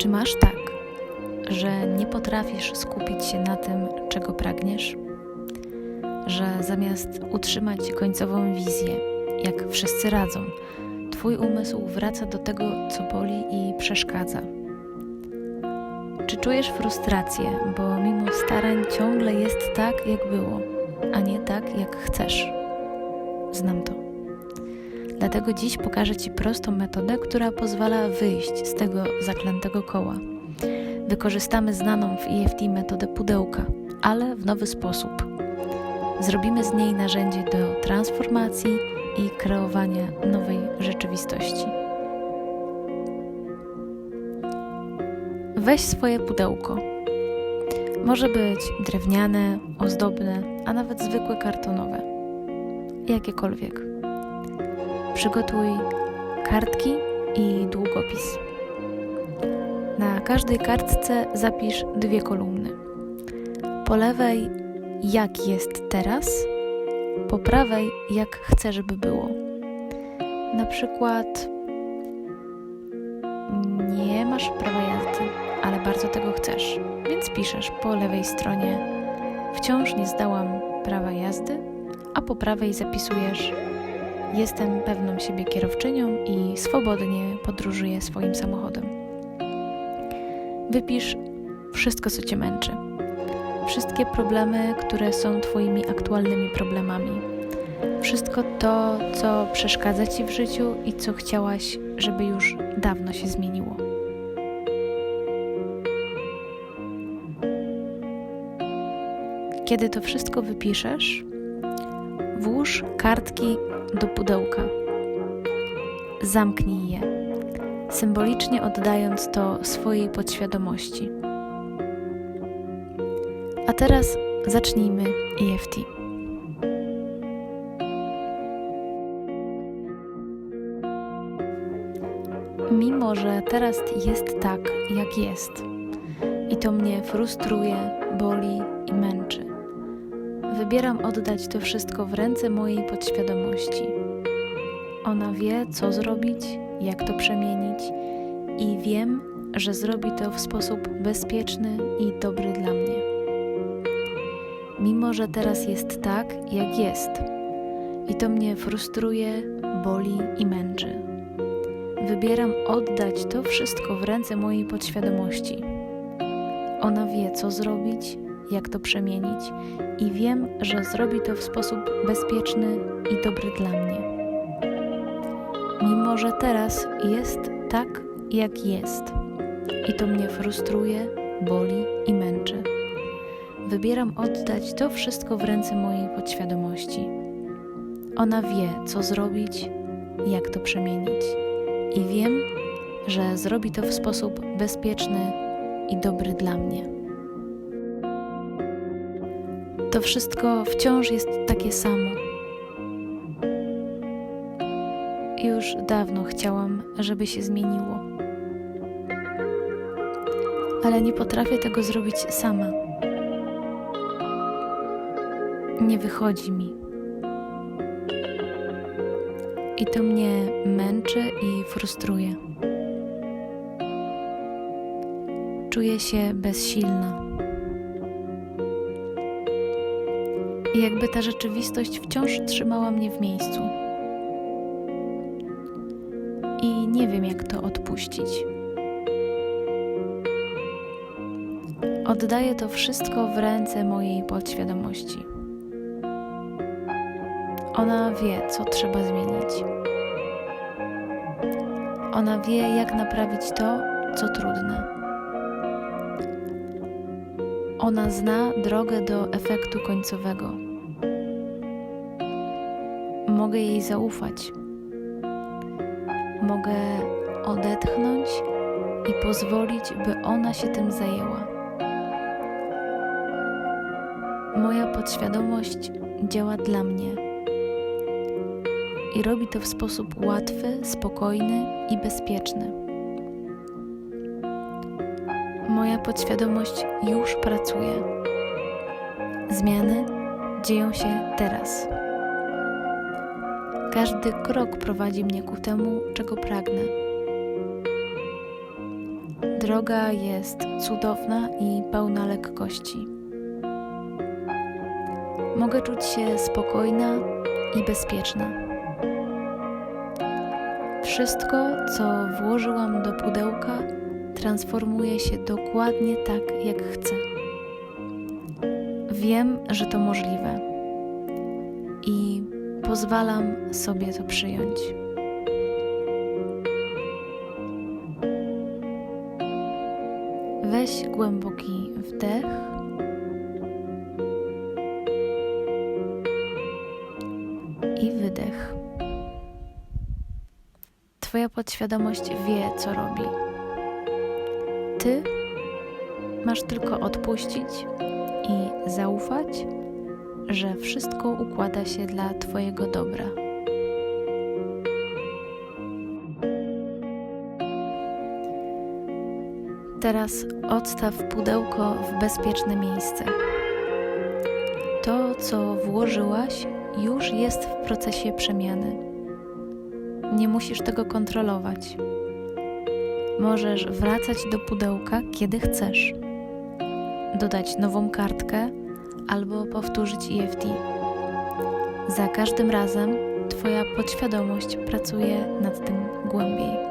Czy masz tak, że nie potrafisz skupić się na tym, czego pragniesz? Że zamiast utrzymać końcową wizję, jak wszyscy radzą, Twój umysł wraca do tego, co boli i przeszkadza? Czy czujesz frustrację, bo mimo starań ciągle jest tak, jak było, a nie tak, jak chcesz? Znam to. Dlatego dziś pokażę Ci prostą metodę, która pozwala wyjść z tego zaklętego koła. Wykorzystamy znaną w EFT metodę pudełka, ale w nowy sposób. Zrobimy z niej narzędzie do transformacji i kreowania nowej rzeczywistości. Weź swoje pudełko. Może być drewniane, ozdobne, a nawet zwykłe kartonowe. Jakiekolwiek. Przygotuj kartki i długopis. Na każdej kartce zapisz dwie kolumny. Po lewej, jak jest teraz, po prawej, jak chcę, żeby było. Na przykład, nie masz prawa jazdy, ale bardzo tego chcesz, więc piszesz po lewej stronie: Wciąż nie zdałam prawa jazdy, a po prawej zapisujesz: Jestem pewną siebie kierowczynią i swobodnie podróżuję swoim samochodem. Wypisz wszystko, co cię męczy. Wszystkie problemy, które są Twoimi aktualnymi problemami. Wszystko to, co przeszkadza Ci w życiu i co chciałaś, żeby już dawno się zmieniło. Kiedy to wszystko wypiszesz, włóż kartki do pudełka. Zamknij je, symbolicznie oddając to swojej podświadomości. A teraz zacznijmy EFT. Mimo, że teraz jest tak, jak jest, i to mnie frustruje, boli i męczy, wybieram oddać to wszystko w ręce mojej podświadomości. Ona wie, co zrobić, jak to przemienić, i wiem, że zrobi to w sposób bezpieczny i dobry dla mnie mimo że teraz jest tak, jak jest. I to mnie frustruje, boli i męczy. Wybieram oddać to wszystko w ręce mojej podświadomości. Ona wie, co zrobić, jak to przemienić, i wiem, że zrobi to w sposób bezpieczny i dobry dla mnie. Mimo że teraz jest tak, jak jest, i to mnie frustruje, boli i męczy wybieram oddać to wszystko w ręce mojej podświadomości. Ona wie, co zrobić, jak to przemienić, i wiem, że zrobi to w sposób bezpieczny i dobry dla mnie. To wszystko wciąż jest takie samo. Już dawno chciałam, żeby się zmieniło, ale nie potrafię tego zrobić sama nie wychodzi mi. I to mnie męczy i frustruje. Czuję się bezsilna. I jakby ta rzeczywistość wciąż trzymała mnie w miejscu. I nie wiem, jak to odpuścić. Oddaję to wszystko w ręce mojej podświadomości. Ona wie, co trzeba zmienić. Ona wie, jak naprawić to, co trudne. Ona zna drogę do efektu końcowego. Mogę jej zaufać. Mogę odetchnąć i pozwolić, by ona się tym zajęła. Moja podświadomość działa dla mnie i robi to w sposób łatwy, spokojny i bezpieczny. Moja podświadomość już pracuje. Zmiany dzieją się teraz. Każdy krok prowadzi mnie ku temu, czego pragnę. Droga jest cudowna i pełna lekkości. Mogę czuć się spokojna i bezpieczna. Wszystko, co włożyłam do pudełka, transformuje się dokładnie tak, jak chcę. Wiem, że to możliwe i pozwalam sobie to przyjąć. Weź głęboki wdech. I wydech. Twoja podświadomość wie, co robi. Ty masz tylko odpuścić i zaufać, że wszystko układa się dla Twojego dobra. Teraz odstaw pudełko w bezpieczne miejsce. To, co włożyłaś, już jest w procesie przemiany. Nie musisz tego kontrolować. Możesz wracać do pudełka, kiedy chcesz. Dodać nową kartkę albo powtórzyć EFT. Za każdym razem Twoja podświadomość pracuje nad tym głębiej.